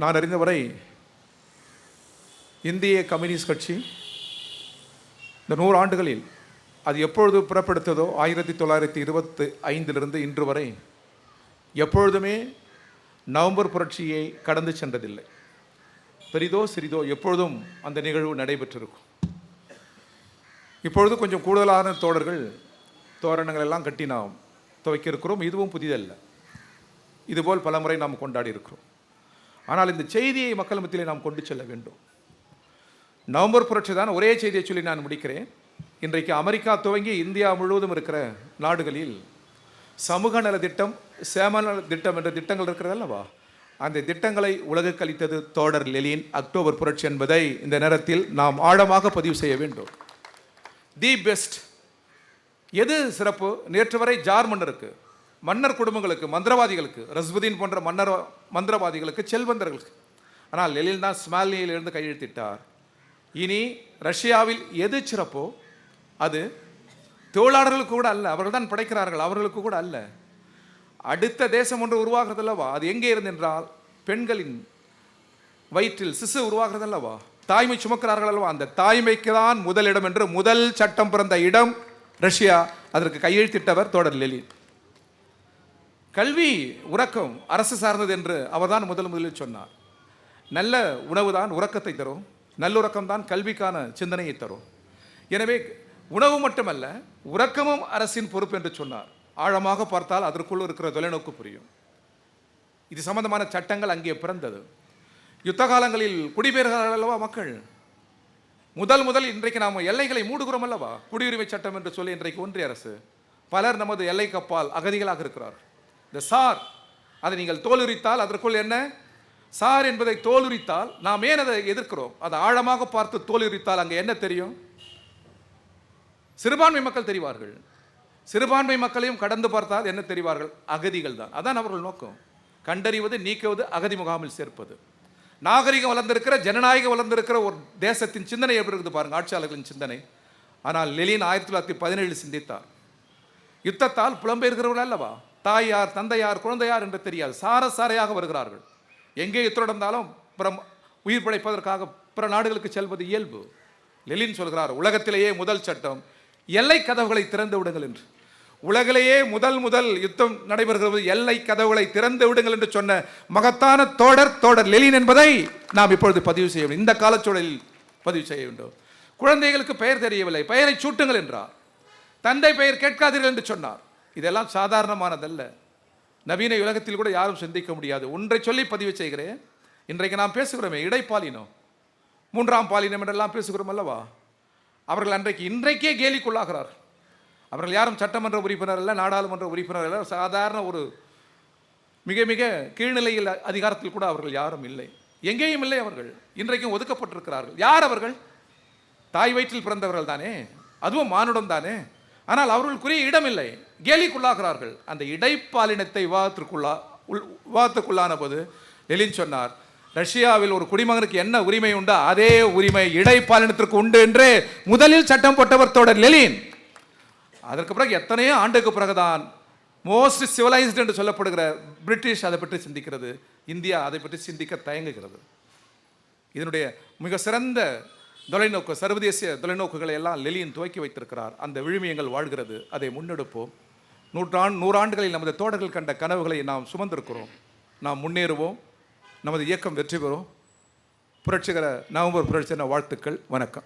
நான் அறிந்தவரை இந்திய கம்யூனிஸ்ட் கட்சி இந்த நூறு ஆண்டுகளில் அது எப்பொழுது புறப்படுத்ததோ ஆயிரத்தி தொள்ளாயிரத்தி இருபத்தி ஐந்திலிருந்து இன்று வரை எப்பொழுதுமே நவம்பர் புரட்சியை கடந்து சென்றதில்லை. பெரிதோ சிறிதோ எப்பொழுதும் அந்த நிகழ்வு நடைபெற்றிருக்கும். இப்பொழுது கொஞ்சம் கூடுதலான தோழர்கள் தோரணங்கள் எல்லாம் கட்டி நாம் துவைக்க இருக்கிறோம் இதுவும் புதிதல்ல. இதுபோல் பலமுறை நாம் கொண்டாடி இருக்கிறோம் ஆனால் இந்த செய்தியை மக்கள் மத்தியிலே நாம் கொண்டு செல்ல வேண்டும். நவம்பர் புரட்சி தான் ஒரே செய்தியை சொல்லி நான் முடிக்கிறேன். இன்றைக்கு அமெரிக்கா துவங்கி இந்தியா முழுவதும் இருக்கிற நாடுகளில் சமூக நல திட்டம் சேம நல திட்டம் என்ற திட்டங்கள் இருக்கிறது அல்லவா? அந்த திட்டங்களை உலகுக்கு அளித்தது தோடர் லெலின் அக்டோபர் புரட்சி என்பதை இந்த நேரத்தில் நாம் ஆழமாக பதிவு செய்ய வேண்டும். The best. எது சிறப்பு? நேற்று வரை ஜார்மன் இருக்குது மன்னர் குடும்பங்களுக்கு மந்திரவாதிகளுக்கு ரஸ்புதீன் போன்ற மன்னர் மந்திரவாதிகளுக்கு செல்வந்தர்களுக்கு. ஆனால் லெலின் தான் ஸ்மாலினியிலிருந்து கையெழுத்திட்டார். இனி ரஷ்யாவில் எது சிறப்போ அது தொழிலாளர்களுக்கு கூட அல்ல அவர்கள் தான் படைக்கிறார்கள் அவர்களுக்கு கூட அல்ல. அடுத்த தேசம் ஒன்று உருவாகிறது அல்லவா அது எங்கே இருந்தென்றால் பெண்களின் வயிற்றில் சிசு உருவாகிறது அல்லவா தாய்மை சுமக்கிறார்கள் அல்லவா அந்த தாய்மைக்கு தான் முதலிடம் என்று முதல் சட்டம் பிறந்த இடம் ரஷ்யா. அதற்கு கையெழுத்திட்டவர் தோடர் லெலின். கல்வி உறக்கம் அரசு சார்ந்தது என்று அவர்தான் முதல் முதலில் சொன்னார். நல்ல உணவு தான் உறக்கத்தை தரும் நல்லுறக்கம் தான் கல்விக்கான சிந்தனையை தரும். எனவே உணவு மட்டுமல்ல உறக்கமும் அரசின் பொறுப்பு என்று சொன்னார். ஆழமாக பார்த்தால் அதற்குள் இருக்கிற தொலைநோக்கு புரியும். இது சம்பந்தமான சட்டங்கள் அங்கே பிறந்தது. யுத்த காலங்களில் குடிபெயர்கள் அல்லவா மக்கள்? முதல் முதல் இன்றைக்கு நாம் எல்லைகளை மூடுகிறோம் அல்லவா? குடியுரிமை சட்டம் என்று சொல்லி இன்றைக்கு ஒன்றிய அரசு பலர் நமது எல்லை கப்பால் அகதிகளாக இருக்கிறார் இந்த சார் அதை நீங்கள் தோலுரித்தால் அதற்குள் என்ன? சார் என்பதை தோலுரித்தால் நாம் ஏன் அதை எதிர்க்கிறோம்? அதை ஆழமாக பார்த்து தோலுரித்தால் அங்கே என்ன தெரியும்? சிறுபான்மை மக்கள் தெரிவார்கள். சிறுபான்மை மக்களையும் கடந்து பார்த்தால் என்ன தெரிவார்கள்? அகதிகள் தான். அதான் அவர்கள் நோக்கம். கண்டறிவது நீக்குவது அகதி முகாமில் சேர்ப்பது. நாகரிகம் வளர்ந்திருக்கிற ஜனநாயகம் வளர்ந்திருக்கிற ஒரு தேசத்தின் சிந்தனை எப்படி இருக்குது பாருங்கள் ஆட்சியாளர்களின் சிந்தனை. ஆனால் லெலின் ஆயிரத்தி தொள்ளாயிரத்தி பதினேழு சிந்தித்தார். யுத்தத்தால் புலம்பெயர்கிறவர்கள் அல்லவா? தாயார் தந்தையார் குழந்தையார் என்று தெரியாது. சார சாரையாக வருகிறார்கள். எங்கே யுத்தம் பிற உயிர் பிழைப்பதற்காக பிற நாடுகளுக்கு செல்வது இயல்பு. லெலின் சொல்கிறார் உலகத்திலேயே முதல் சட்டம் எல்லை கதவுகளை திறந்து விடுங்கள் என்று. உலகிலேயே முதல் முதல் யுத்தம் நடைபெறுகிறது. எல்லை கதவுகளை திறந்து விடுங்கள் என்று சொன்ன மகத்தான தோடர் தோடர் லெலின் என்பதை நாம் இப்பொழுது பதிவு செய்ய வேண்டும். இந்த காலச்சூழலில் பதிவு செய்ய வேண்டும். குழந்தைகளுக்கு பெயர் தெரியவில்லை. பெயரை சூட்டுங்கள் என்றார். தந்தை பெயர் கேட்காதீர்கள் என்று சொன்னார். இதெல்லாம் சாதாரணமானதல்ல. நவீன உலகத்தில் கூட யாரும் சிந்திக்க முடியாது. ஒன்றை சொல்லி பதிவு செய்கிறேன். இன்றைக்கு நாம் பேசுகிறோமே இடைப்பாலினம். மூன்றாம் பாலினம் என்றெல்லாம் பேசுகிறோம் அல்லவா? அவர்கள் அன்றைக்கு இன்றைக்கே கேலிக்குள்ளாகிறார் அவர்கள் யாரும் சட்டமன்ற உறுப்பினர் அல்ல நாடாளுமன்ற உறுப்பினர் அல்ல சாதாரண ஒரு மிக மிக கீழ்நிலையில் அதிகாரத்தில் கூட அவர்கள் யாரும் இல்லை. எங்கேயும் இல்லை அவர்கள். இன்றைக்கும் ஒதுக்கப்பட்டிருக்கிறார்கள். யார் அவர்கள்? தாய் வயிற்றில் பிறந்தவர்கள் தானே. அதுவும் மானுடம் தானே. ஆனால் அவர்களுக்குரிய இடம் இல்லை கேலிக்குள்ளாகிறார்கள். அந்த இடைப்பாலினத்தை விவாதத்திற்குள்ளா உள் விவாதத்துக்குள்ளான போது லெலின் சொன்னார் ரஷ்யாவில் ஒரு குடிமகனுக்கு என்ன உரிமை உண்டோ அதே உரிமை இடைப்பாலினத்திற்கு உண்டு என்று முதலில் சட்டம் போட்டவர் தொடர் லெலின். அதற்கு பிறகு எத்தனையோ ஆண்டுக்கு பிறகுதான் மோஸ்ட் சிவிலைஸ்டு என்று சொல்லப்படுகிற பிரிட்டிஷ் அதை பற்றி சிந்திக்கிறது. இந்தியா அதை பற்றி சிந்திக்க தயங்குகிறது. இதனுடைய மிக சிறந்த தொலைநோக்கு சர்வதேச தொலைநோக்குகளை எல்லாம் லெலியன் துவக்கி வைத்திருக்கிறார். அந்த விழுமியங்கள் வாழ்கிறது. அதை முன்னெடுப்போம். நூற்றாண்டு நூறாண்டுகளில் நமது தோடர்கள் கண்ட கனவுகளை நாம் சுமந்திருக்கிறோம். நாம் முன்னேறுவோம். நமது இயக்கம் வெற்றி பெறும். புரட்சிகர நவம்பர் புரட்சிகர வாழ்த்துக்கள். வணக்கம்.